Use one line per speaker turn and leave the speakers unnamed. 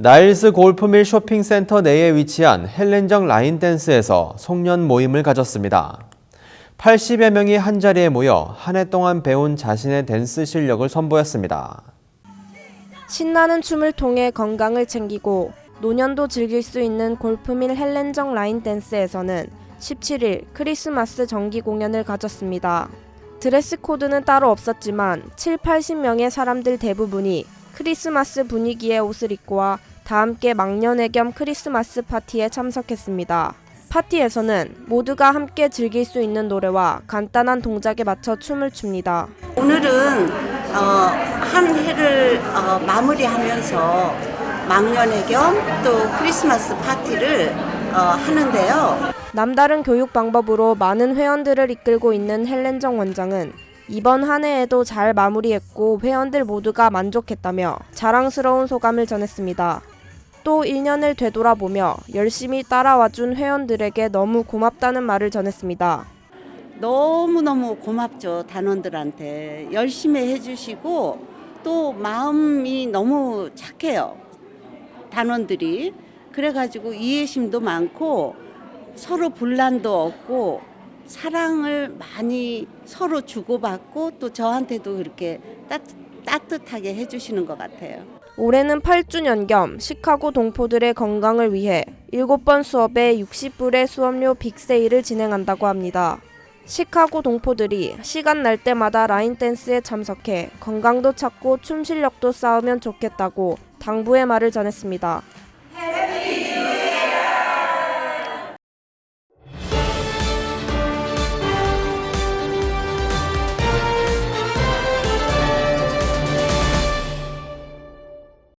나일스 골프밀 쇼핑센터 내에 위치한 헬렌정 라인댄스에서 송년 모임을 가졌습니다. 80여 명이 한자리에 모여 한 해 동안 배운 자신의 댄스 실력을 선보였습니다.
신나는 춤을 통해 건강을 챙기고 노년도 즐길 수 있는 골프밀 헬렌정 라인 댄스에서는 17일 크리스마스 정기 공연을 가졌습니다. 드레스 코드는 따로 없었지만 7, 80명의 사람들 대부분이 크리스마스 분위기의 옷을 입고 와 다 함께 망년회 겸 크리스마스 파티에 참석했습니다. 파티에서는 모두가 함께 즐길 수 있는 노래와 간단한 동작에 맞춰 춤을 춥니다.
오늘은 어, 한 해를 어, 마무리하면서 망년회 겸 또 크리스마스 파티를 어, 하는데요.
남다른 교육 방법으로 많은 회원들을 이끌고 있는 헬렌정 원장은 이번 한 해에도 잘 마무리했고 회원들 모두가 만족했다며 자랑스러운 소감을 전했습니다. 또 1년을 되돌아보며 열심히 따라와준 회원들에게 너무 고맙다는 말을 전했습니다.
너무너무 고맙죠, 단원들한테. 열심히 해주시고 또 마음이 너무 착해요, 단원들이. 그래가지고 이해심도 많고 서로 분란도 없고 사랑을 많이 서로 주고받고 또 저한테도 그렇게 따, 따뜻하게 해주시는 것 같아요.
올해는 8주년 겸 시카고 동포들의 건강을 위해 7번 수업에 60불의 수업료 빅세일을 진행한다고 합니다. 시카고 동포들이 시간 날 때마다 라인 댄스에 참석해 건강도 찾고 춤 실력도 쌓으면 좋겠다고 당부의 말을 전했습니다.